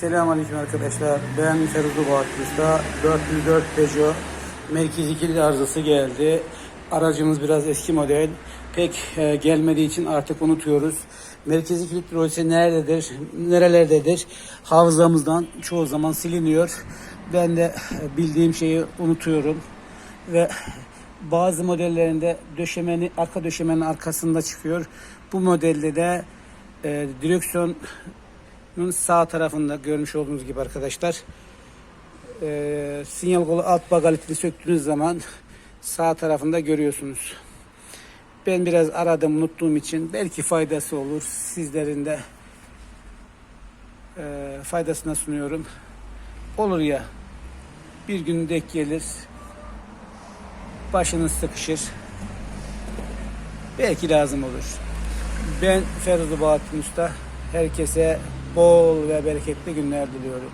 Selamünaleyküm arkadaşlar. Ben Feruzu Bahattin Usta. 404 Peugeot merkezi kilit arızası geldi. Aracımız biraz eski model. Pek e, gelmediği için artık unutuyoruz. Merkezi kilit projesi nerededir, nerelerdedir? Hafızamızdan çoğu zaman siliniyor. Ben de e, bildiğim şeyi unutuyorum. Ve bazı modellerinde döşemenin, arka döşemenin arkasında çıkıyor. Bu modelde de e, direksiyon bunun sağ tarafında görmüş olduğunuz gibi arkadaşlar e, sinyal kolu alt bagalitini söktüğünüz zaman sağ tarafında görüyorsunuz. Ben biraz aradım unuttuğum için belki faydası olur. Sizlerin de e, faydasına sunuyorum. Olur ya bir gün denk gelir başınız sıkışır. Belki lazım olur. Ben Feruzu Bahattin Usta. Herkese bol ve bereketli günler diliyorum.